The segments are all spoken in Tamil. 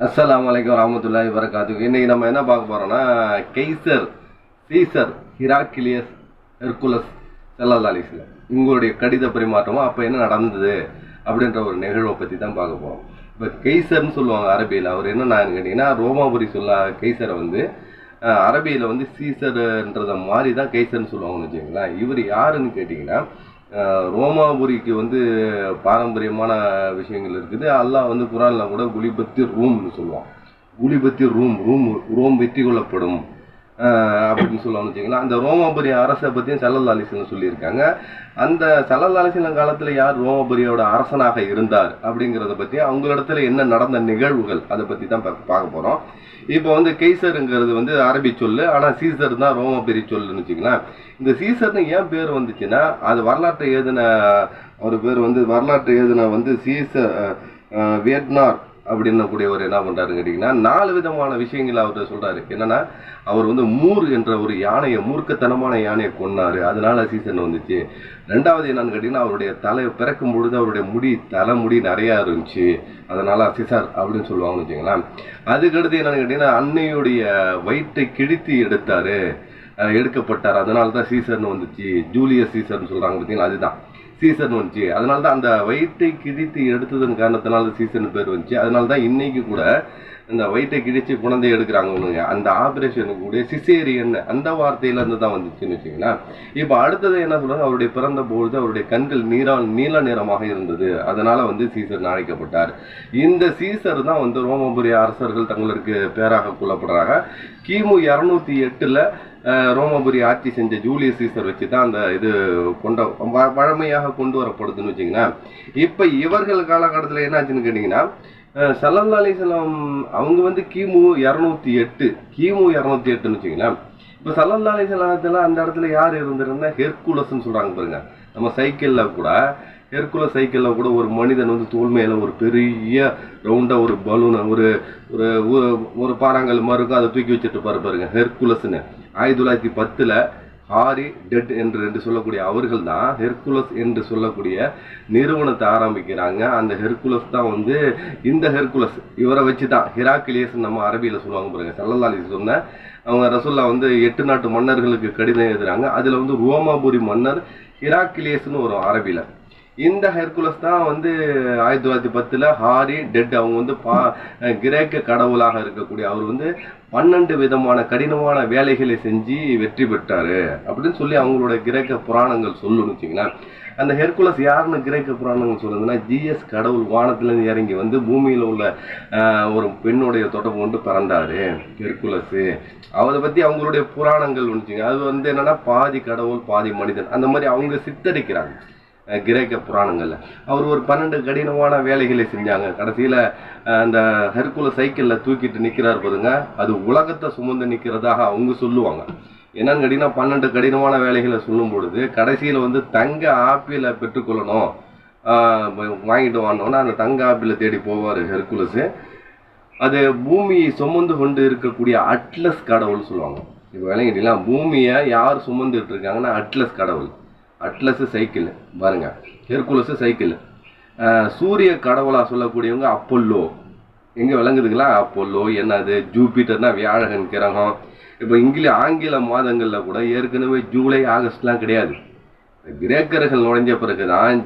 அஸ்லாம் வலைக்கம் வரமத்துல்லாஹி வரகாத்துக்கு இன்னைக்கு நம்ம என்ன பார்க்க போறோம்னா கெய்சர் சீசர் ஹிராக்கிலியஸ் ஹெர்குலஸ் செல்லல்லா உங்களுடைய இவங்களுடைய கடித பரிமாற்றமும் அப்போ என்ன நடந்தது அப்படின்ற ஒரு நிகழ்வை பற்றி தான் பார்க்க போகிறோம் இப்போ கெய்சர்னு சொல்லுவாங்க அரபியில். அவர் என்னன்னு கேட்டிங்கன்னா ரோமாபுரி சொல்ல கெய்சரை வந்து அரபியில் வந்து சீசர்ன்றதை மாதிரி தான் கெய்சர்னு சொல்லுவாங்கன்னு வச்சுக்கோங்களேன். இவர் யாருன்னு கேட்டிங்கன்னா ரோமாபுரிக்கு வந்து பாரம்பரியமான விஷயங்கள் இருக்குது. அல்லாஹ் வந்து குரானில் கூட குலிபத்தி ரூம்னு சொல்லுவான். குலிபத்தி ரூம் ரூம் ரோம் வெற்றி கொள்ளப்படும். அப்படின்னு சொல்லணும்னு வச்சுக்கலாம் அந்த ரோமாபுரி அரசை பற்றியும் சல்லல்லா சொல்லியிருக்காங்க. அந்த சல்லல்லா காலத்தில் யார் ரோமாபுரியோட அரசனாக இருந்தார் அப்படிங்கிறத பற்றி அவங்களிடத்துல என்ன நடந்த நிகழ்வுகள் அதை பற்றி தான் பார்க்க பார்க்க போகிறோம் இப்போ வந்து கெய்சருங்கிறது வந்து அரபி சொல்லு ஆனால் சீசர் தான் ரோமாபுரி சொல்லுன்னு வச்சுக்கலாம் இந்த சீசர்னு ஏன் பேர் வந்துச்சுன்னா அது வரலாற்றை எழுதின ஒரு பேர் வந்து வரலாற்று எழுதின வந்து சீசர் அஹ், அஹ், அப்படின்னு கூடியவர் என்ன பண்ணுறாருன்னு கேட்டிங்கன்னா நாலு விதமான விஷயங்கள் அவர் சொல்கிறாரு என்னன்னா அவர் வந்து மூர் என்ற ஒரு யானையை மூர்க்கத்தனமான யானையை கொன்னாரு. அதனால சீசன் வந்துச்சு. ரெண்டாவது என்னன்னு கேட்டிங்கன்னா அவருடைய தலை பிறக்கும் பொழுது அவருடைய முடி தலைமுடி நிறையா இருந்துச்சு. அதனால் சிசார் அப்படின்னு சொல்லுவாங்கன்னு வச்சுங்களேன் அதுக்கடுத்து என்னன்னு கேட்டிங்கன்னா அன்னையுடைய வயிற்றை கிழித்து எடுத்தார். எடுக்கப்பட்டார். அதனால தான் சீசர்னு வந்துச்சு. ஜூலியஸ் சீசர்னு சொல்கிறாங்க பார்த்தீங்கன்னா அதுதான். சீசன் வந்துச்சு. அதனால தான் அந்த வயிற்றை கிழித்து எடுத்ததன் காரணத்தினால சீசன் பேர் வந்துச்சு. அதனால தான் இன்னைக்கு கூட இந்த வயிற்றை கிழிச்சு குழந்தை எடுக்கிறாங்க ஒன்றுங்க அந்த ஆப்ரேஷனுக்கு கூட சிசேரியன் அந்த வார்த்தையிலேருந்து தான் வந்துச்சுன்னு வச்சுங்களேன் இப்போ அடுத்தது என்ன சொல்கிறாங்க அவருடைய பிறந்த பொழுது அவருடைய கண்கள் நீரால் நீல நிறமாக இருந்தது. அதனால் வந்து சீசர் அழைக்கப்பட்டார். இந்த சீசர் தான் வந்து ரோமபுரி அரசர்கள் தங்களுக்கு பேராக கொல்லப்படுறாங்க கிமு இரநூத்தி எட்டில் ரோமபுரி ஆட்சி செஞ்ச ஜூலியஸ் சீசர் வச்சு தான் அந்த இது கொண்ட வழமையாக கொண்டு வரப்படுதுன்னு வச்சிங்கன்னா இப்போ இவர்கள் காலகட்டத்தில் என்னாச்சுன்னு கேட்டிங்கன்னா சல்லல்லா அலிஸ்லாம் அவங்க வந்து கிமு இரநூத்தி எட்டு கிமு இரநூத்தி எட்டுன்னு வச்சுங்களேன் இப்போ சல்லல்லா அலிஸ்லாத்தில் அந்த இடத்துல யார் இருந்திருந்தா? ஹெர்குலஸ்ன்னு சொல்கிறாங்க பாருங்க. நம்ம சைக்கிளில் கூட ஹெர்குலஸ் சைக்கிளில் கூட ஒரு மனிதன் வந்து தோல் ஒரு பெரிய ரவுண்டாக ஒரு பலூனை ஒரு ஒரு ஒரு- பாறாங்கல் மாதிரி இருக்கும். அதை தூக்கி வச்சுட்டு பாரு பாருங்க ஹெர்குலஸ்னு ஆயிரத்தி தொள்ளாயிரத்தி பத்தில் ஹாரி டெட் என்று என்று சொல்லக்கூடிய அவர்கள் தான் ஹெர்குலஸ் என்று சொல்லக்கூடிய நிறுவனத்தை ஆரம்பிக்கிறாங்க. அந்த ஹெர்குலஸ் தான் வந்து இந்த ஹெர்குலஸ் இவரை வச்சு தான் ஹிராக்கிலியஸ் நம்ம அரபியில் சொல்லுவாங்க பாருங்க சல்லல்லாலி சொன்ன அவங்க ரசோல்லா வந்து எட்டு நாட்டு மன்னர்களுக்கு கடிதம் எழுதுறாங்க. அதில் வந்து ரோமாபுரி மன்னர் ஹிராக்கிலியஸ்னு வரும் அரபியில். இந்த ஹெர்குலஸ் தான் வந்து ஆயிரத்தி தொள்ளாயிரத்தி பத்தில் ஹாரி டெட் அவங்க வந்து பா கிரேக்க கடவுளாக இருக்கக்கூடிய அவர் வந்து பன்னெண்டு விதமான கடினமான வேலைகளை செஞ்சு வெற்றி பெற்றாரு அப்படின்னு சொல்லி அவங்களோட கிரேக்க புராணங்கள் சொல்லுன்னு வச்சுங்களேன். அந்த ஹெர்குலஸ் யாருன்னு கிரேக்க புராணங்கள் சொல்லுதுன்னா ஜிஎஸ் கடவுள் வானத்துலேருந்து இறங்கி வந்து பூமியில் உள்ள ஒரு பெண்ணுடைய தொடர்பு கொண்டு பிறந்தாரு ஹெர்குலஸு. அவரை பற்றி அவங்களுடைய புராணங்கள் வந்துச்சுங்க அது வந்து என்னன்னா பாதி கடவுள் பாதி மனிதன். அந்த மாதிரி அவங்க சித்தரிக்கிறாங்க. கிரேக்க புராணங்களில். அவர் ஒரு பன்னெண்டு கடினமான வேலைகளை செஞ்சாங்க. கடைசியில் அந்த ஹெர்குல சைக்கிளில் தூக்கிட்டு நிற்கிறார் பாருங்க. அது உலகத்தை சுமந்து நிற்கிறதாக அவங்க சொல்லுவாங்க. என்னன்னு கேட்டிங்கன்னா பன்னெண்டு கடினமான வேலைகளை சொல்லும் பொழுது கடைசியில் வந்து தங்க ஆப்பிளை பெற்றுக்கொள்ளணும் வாங்கிட்டு வாங்கினோன்னா அந்த தங்க ஆப்பிளை தேடி போவார் ஹெர்குலஸு அது பூமியை சுமந்து கொண்டு இருக்கக்கூடிய அட்லஸ் கடவுள் சொல்லுவாங்க. இப்போ விளங்கிட்டீங்களா? பூமியை யார் சுமந்துட்டு இருக்காங்கன்னா அட்லஸ் கடவுள். Atlas cycle. பாருங்க. Hercules cycle. சூரிய கடவுளாக சொல்லக்கூடியவங்க அப்போல்லோ. எங்கே விளங்குதுங்களா? அப்போல்லோ என்னது? ஜூபிட்டர்னா வியாழகன் கிரகம். இப்போ இங்கிலீஷ் ஆங்கில மாதங்களில் கூட ஏற்கனவே ஜூலை ஆகஸ்ட்லாம் கிடையாது. கிரேக்கர்கள் நுழைஞ்ச பிறகு தான்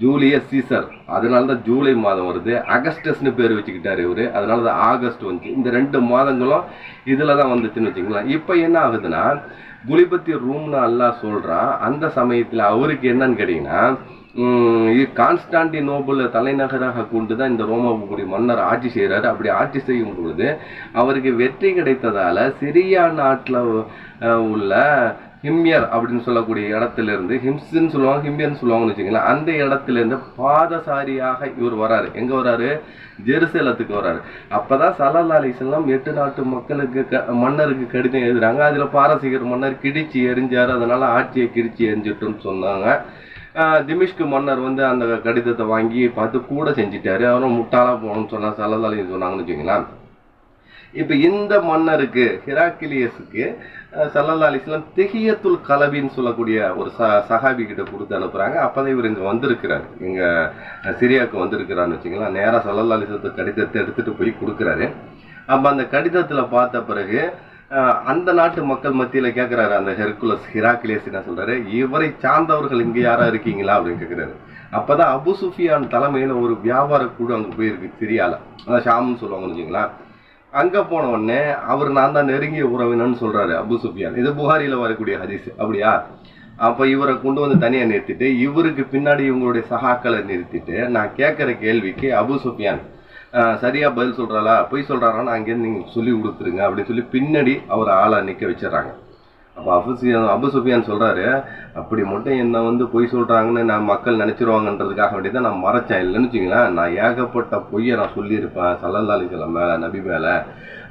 ஜூலியஸ் சீசர். அதனால தான் ஜூலை மாதம் வருது. அகஸ்டஸ்னு பேர் வச்சுக்கிட்டார் இவர். அதனால தான் ஆகஸ்ட் வந்துச்சு. இந்த ரெண்டு மாதங்களும் இதில் தான் வந்துச்சுன்னு வச்சுக்கலாம் இப்போ என்ன ஆகுதுன்னா குலிபத்தி ரூம்னு எல்லாம் சொல்கிறான் அந்த சமயத்தில் அவருக்கு என்னன்னு கேட்டிங்கன்னா உம், இது கான்ஸ்டான்டினோபிள் தலைநகராக கொண்டு தான் இந்த ரோமாபுரி மன்னர் ஆட்சி செய்கிறாரு அப்படி ஆட்சி செய்யும் பொழுது அவருக்கு வெற்றி கிடைத்ததால் சிரியா நாட்டில் உள்ள ஹிம்யர் அப்படின்னு சொல்லக்கூடிய இடத்துல இருந்து ஹிம்ஸ்ன்னு சொல்லுவாங்க ஹிம்யர்னு சொல்லுவாங்கன்னு வச்சுங்களேன் அந்த இடத்துல இருந்து பாதசாரியாக இவர் வராரு. எங்க வராரு? ஜெருசலத்துக்கு வராரு. அப்பதான் தான் அலிஸ்லாம் எட்டு நாட்டு மக்களுக்கு க- மன்னருக்கு கடிதம் எழுதுறாங்க. அதுல பாரசீகர் மன்னர் கிடிச்சு எரிஞ்சாரு. அதனால ஆட்சியை கிடிச்சு எரிஞ்சிட்டுன்னு சொன்னாங்க. திமிஷ்கு மன்னர் வந்து அந்த கடிதத்தை வாங்கி பார்த்து கூட செஞ்சிட்டாரு. அவரும் முட்டாளா போகணும்னு சொன்னா சல்லல்லா சொன்னாங்கன்னு வச்சுக்கோங்களேன். இப்போ இந்த மன்னருக்கு ஹிராக்கிலியஸுக்கு சல்லல்லா அலிஸ்லாம் தெஹியத்துல் கலபின்னு சொல்லக்கூடிய ஒரு ச சஹாபி கிட்ட கொடுத்து அனுப்புகிறாங்க அப்போதான் இவர் இங்கே வந்திருக்கிறார். இங்கே சிரியாவுக்கு வந்திருக்கிறான்னு வச்சுங்களேன் நேராக சல்லல்லா அலிஸ்லத்து கடிதத்தை எடுத்துகிட்டு போய் கொடுக்குறாரு. அப்போ அந்த கடிதத்தில் பார்த்த பிறகு அந்த நாட்டு மக்கள் மத்தியில் கேட்குறாரு அந்த ஹெர்குலஸ் ஹிராக்கிலியஸ் என்ன சொல்கிறாரு இவரை சார்ந்தவர்கள் இங்கே யாரா இருக்கீங்களா? அப்படின்னு கேட்குறாரு அப்போ தான் அபு சுஃபியான் தலைமையில் ஒரு வியாபார குழு அங்கே போயிருக்கு சிரியாவில் அதான் ஷாம்னு சொல்லுவாங்கன்னு வச்சுங்களா அங்க போன உடனே அவர் நான் தான் நெருங்கிய உறவினன்னு சொல்றாரு அபு சுஃபியான். இது புகாரியில வரக்கூடிய ஹதீஸ். அப்படியா? அப்ப இவரை கொண்டு வந்து தனியா நிறுத்திட்டு இவருக்கு பின்னாடி இவங்களுடைய சகாக்களை நிறுத்திட்டு நான் கேட்கிற கேள்விக்கு அபு சுஃபியான் சரியா பதில் சொல்றாளா? பொய் சொல்றாரான்னு அங்கேருந்து நீங்க சொல்லி கொடுத்துருங்க. அப்படின்னு சொல்லி பின்னாடி அவர் ஆளா நிக்க வச்சிடறாங்க. அப்போ அபுசியா அபு சுஃபியான் அப்படி மட்டும் என்னை வந்து பொய் சொல்கிறாங்கன்னு நான் மக்கள் நினச்சிருவாங்கன்றதுக்காக வேண்டி தான் நான் மறைச்சேன். இல்லைன்னு வச்சிங்களேன் நான் ஏகப்பட்ட பொய்யை நான் சொல்லியிருப்பேன் சல்லல்லாலி செல்லம் மேலே நபி மேலே.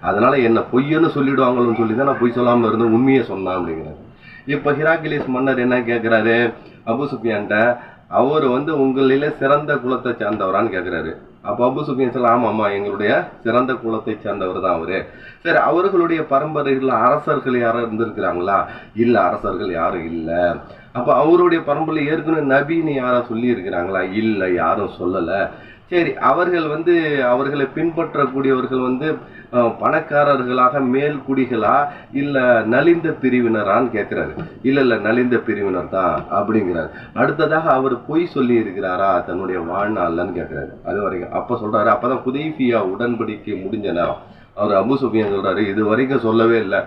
அதனால் என்னை பொய்யன்னு சொல்லிடுவாங்களோன்னு சொல்லி தான் நான் பொய் சொல்லாமல் இருந்து உண்மையை சொன்னேன் அப்படிங்கிறாரு. இப்போ ஹிராக்கிலிஸ் மன்னர் என்ன கேட்குறாரு அபுசுஃபியான்ட்ட அவர் வந்து உங்களில சிறந்த குலத்தை சார்ந்தவரான்னு கேட்குறாரு அப்போ அபு சுஃபியான் சொல்ல ஆமாம்மா எங்களுடைய சிறந்த குலத்தை சேர்ந்தவர் தான் அவரு. சரி அவர்களுடைய பரம்பரையில் அரசர்கள் யாரும் இருந்திருக்கிறாங்களா? இல்லை அரசர்கள் யாரும் இல்லை. அப்போ அவருடைய பரம்பரையில் ஏற்கனவே நபின்னு யாரும் சொல்லியிருக்கிறாங்களா? இல்லை யாரும் சொல்லலை. சரி அவர்கள் வந்து அவர்களை பின்பற்றக்கூடியவர்கள் வந்து பணக்காரர்களாக மேல்குடிகளா இல்ல நலிந்த பிரிவினரான்னு கேட்கிறாரு இல்ல இல்ல நலிந்த பிரிவினர் தான் அப்படிங்கிறாரு. அடுத்ததாக அவர் பொய் சொல்லி இருக்கிறாரா தன்னுடைய வாழ்நாள்லன்னு கேட்கிறாரு அது வரைக்கும் அப்ப சொல்றாரு அப்பதான் குதைஃபியா உடன்படிக்கை முடிஞ்ச நேரம். அவர் அபு சுஃபியான் சொல்றாரு இது வரைக்கும் சொல்லவே இல்லை.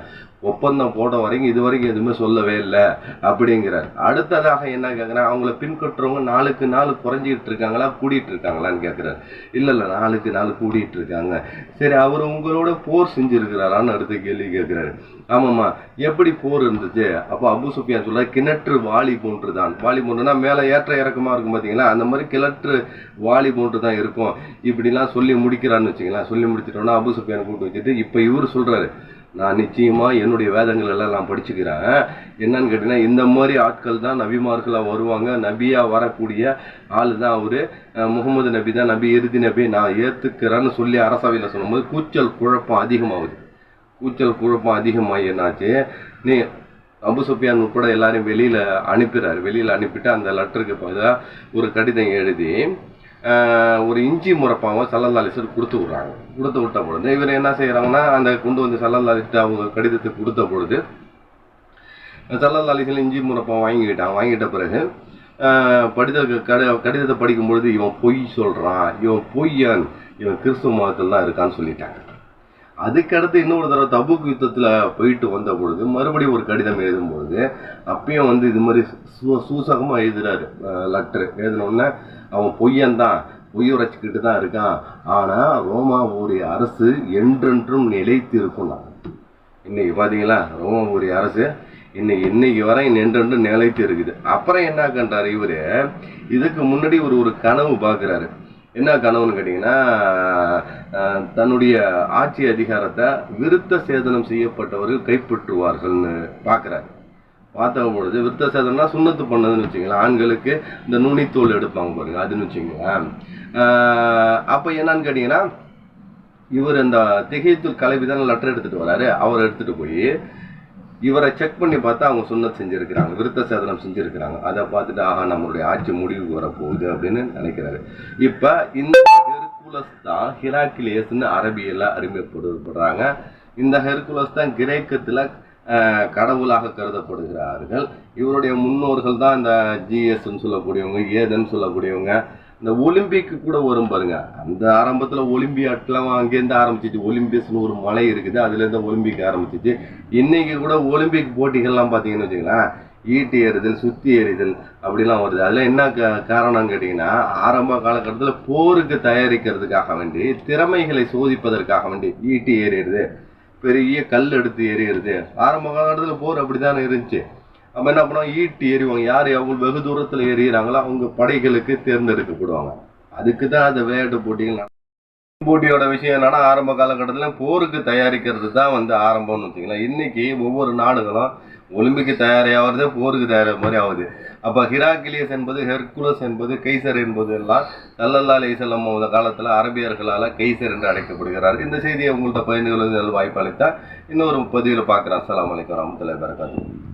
ஒப்பந்தம் போட வரைக்கும் இது வரைக்கும் எதுவுமே சொல்லவே இல்லை அப்படிங்கிறார். அடுத்ததாக என்ன கேட்குறேன் அவங்கள பின்பற்றவங்க நாளுக்கு நாள் குறைஞ்சிக்கிட்டு இருக்காங்களா கூடிட்டு இருக்காங்களான்னு கேட்குறாரு இல்லை இல்லை நாளுக்கு நாள் கூடிட்டு இருக்காங்க. சரி அவர் உங்களோட போர் செஞ்சுருக்கிறாரான்னு அடுத்த கேள்வி கேட்குறாரு ஆமாம்மா எப்படி போர் இருந்துச்சு? அப்போ அபு சுஃபியான் சொல்ல கிணற்று வாலி போன்று தான் வாலி போன்றுனா மேலே ஏற்ற இறக்கமாக இருக்கும் பார்த்தீங்களா அந்த மாதிரி கிணற்று வாலி போன்று தான் இருக்கும். இப்படிலாம் சொல்லி முடிக்கிறான்னு வச்சுக்கலாம் சொல்லி முடிச்சிட்டோன்னா அபு சுஃபியான் கூட்டு வச்சுட்டு இப்போ இவர் சொல்கிறாரு நான் நிச்சயமாக என்னுடைய வேதங்கள் எல்லாம் நான் படிச்சுக்கிறேன். என்னன்னு கேட்டிங்கன்னா இந்த மாதிரி ஆட்கள் தான் நபிமார்களாக வருவாங்க. நபியாக வரக்கூடிய ஆளு தான் அவர். முகமது நபி தான் நபி இறுதி நபி. நான் ஏற்றுக்கிறேன்னு சொல்லி அரசவையில் சொல்லும்போது கூச்சல் குழப்பம் அதிகமாகுது. கூச்சல் குழப்பம் அதிகமாகி என்னாச்சு? நீ அபு சுஃபியான் உட்பட எல்லாரையும் வெளியில் அனுப்பிடுறாரு வெளியில் அனுப்பிட்டு அந்த லெட்டருக்கு பதிலாக ஒரு கடிதம் எழுதி ஒரு இஞ்சி முறப்பாவை சல்லல்லாலிசர் கொடுத்து விட்றாங்க. கொடுத்து விட்ட பொழுது இவர் என்ன செய்கிறாங்கன்னா அந்த கொண்டு வந்து சல்லல்லாலிட்டு அவங்க கடிதத்தை கொடுத்த பொழுது சல்லல்லாலிசல் இஞ்சி முறப்பாவை வாங்கிக்கிட்டான். வாங்கிட்ட பிறகு படித கடி கடிதத்தை படிக்கும் பொழுது இவன் பொய் சொல்கிறான் இவன் பொய்யன். இவன் கிறிஸ்துவ மதத்தில் தான் இருக்கான்னு சொல்லிட்டாங்க. அதுக்கடுத்து இன்னொரு தடவை தபுக் யுத்தத்தில் போயிட்டு வந்த பொழுது மறுபடியும் ஒரு கடிதம் எழுதும் பொழுது அப்பயும் வந்து இது மாதிரி சூ சூசகமாக எழுதுறாரு லெட்டர். எழுதினோடனே அவன் பொய்யன் தான் பொய் உரைச்சிக்கிட்டு தான் இருக்கான். ஆனால் ரோமாவுடைய அரசு என்றென்றும் நிலைத்து இருக்கும் இன்னைக்கு பார்த்தீங்களா ரோமாவுடைய அரசு இன்னைக்கு இன்னைக்கு வரை என்றென்றும் நிலைத்து இருக்குது அப்புறம் என்ன கண்டார் இவர்? இதுக்கு முன்னாடி ஒரு ஒரு கனவு பார்க்குறாரு என்ன கனவுன்னு கேட்டிங்கன்னா தன்னுடைய ஆட்சி அதிகாரத்தை விருத்த சேதனம் செய்யப்பட்டவர்கள் கைப்பற்றுவார்கள்னு பார்க்குறாரு. பார்த்த பொழுது விருத்த சேதனம்னா சுண்ணத்து பண்ணதுன்னு வச்சுங்களேன் ஆண்களுக்கு இந்த நுனித்தோல் எடுப்பாங்க பாருங்க அதுன்னு வச்சுங்களேன் அப்போ என்னன்னு கேட்டிங்கன்னா இவர் இந்த திகைத்தூர் கலைவி தானே லெட்டர் எடுத்துகிட்டு வராரு. அவர் எடுத்துகிட்டு போய் இவரை செக் பண்ணி பார்த்தா அவங்க சுண்ணத் செஞ்சிருக்கிறாங்க விருத்த சேதனம் செஞ்சிருக்கிறாங்க. அதை பார்த்துட்டு ஆஹா நம்மளுடைய ஆட்சி முடிவுக்கு வரப்போகுது அப்படின்னு நினைக்கிறாரு. இப்போ இந்த ஹெர்குலஸ் தான் ஹிராக்கிலியஸ்னு அரபியில அறிமுகப்படுத்தப்படுறாங்க. இந்த ஹெர்குலஸ் தான் கிரேக்கத்தில் கடவுளாக கருதப்படுகிறார்கள். இவருடைய முன்னோர்கள் தான் இந்த ஜிஎஸ்ன்னு சொல்லக்கூடியவங்க ஏதன்னு சொல்லக்கூடியவங்க. இந்த ஒலிம்பிக் கூட வரும் பாருங்க. அந்த ஆரம்பத்தில் ஒலிம்பியாட்லாம் அங்கேருந்து ஆரம்பிச்சிச்சு ஒலிம்பியஸ்னு ஒரு மலை இருக்குது அதுலேருந்து ஒலிம்பிக் ஆரம்பிச்சிச்சு. இன்னைக்கு கூட ஒலிம்பிக் போட்டிகள்லாம் பார்த்தீங்கன்னு வச்சுங்களேன் ஈட்டி எறிதல் சுத்தி எறிதல் அப்படிலாம் வருது. அதில் என்ன க காரணம்னு கேட்டிங்கன்னா ஆரம்ப காலகட்டத்தில் போருக்கு தயாரிக்கிறதுக்காக வேண்டி திறமைகளை சோதிப்பதற்காக வேண்டி ஈட்டி எறியறது பெரிய கல் எடுத்து எறியறது. ஆரம்ப காலகட்டத்தில் போர் அப்படிதானே இருந்துச்சு. நம்ம என்ன பண்ணுவோம் ஈட்டி எறிவாங்க யார் அவங்க வெகு தூரத்தில் எறிகிறாங்களோ அவங்க படைகளுக்கு தேர்ந்தெடுக்கப்படுவாங்க. அதுக்கு தான் அந்த விளையாட்டு போட்டிகள். போட்டியோட விஷயம் என்னன்னா ஆரம்ப காலகட்டத்தில் போருக்கு தயாரிக்கிறது தான் வந்து ஆரம்பம்னு வச்சுக்கலாம் இன்னைக்கு ஒவ்வொரு நாடுகளும் ஒலிம்பிக்கு தயாராகிறது போருக்கு தயாராக மாதிரி ஆகுது. அப்போ ஹிராக்கிலியஸ் என்பது ஹெர்குலஸ் என்பது கைசர் என்பது எல்லாம் சல்லல்லா அலிசல்லம் அந்த காலத்தில் அரபியர்களால் கைசர் என்று அழைக்கப்படுகிறார் இந்த செய்தியை உங்கள்கிட்ட பகிர்ந்து கொள்வதில் வாய்ப்பு அளித்தால் இன்னொரு பதிவில் பார்க்குறேன் அஸ்லாம் வலைக்கம் வரமத்துல வரகாத்துஹு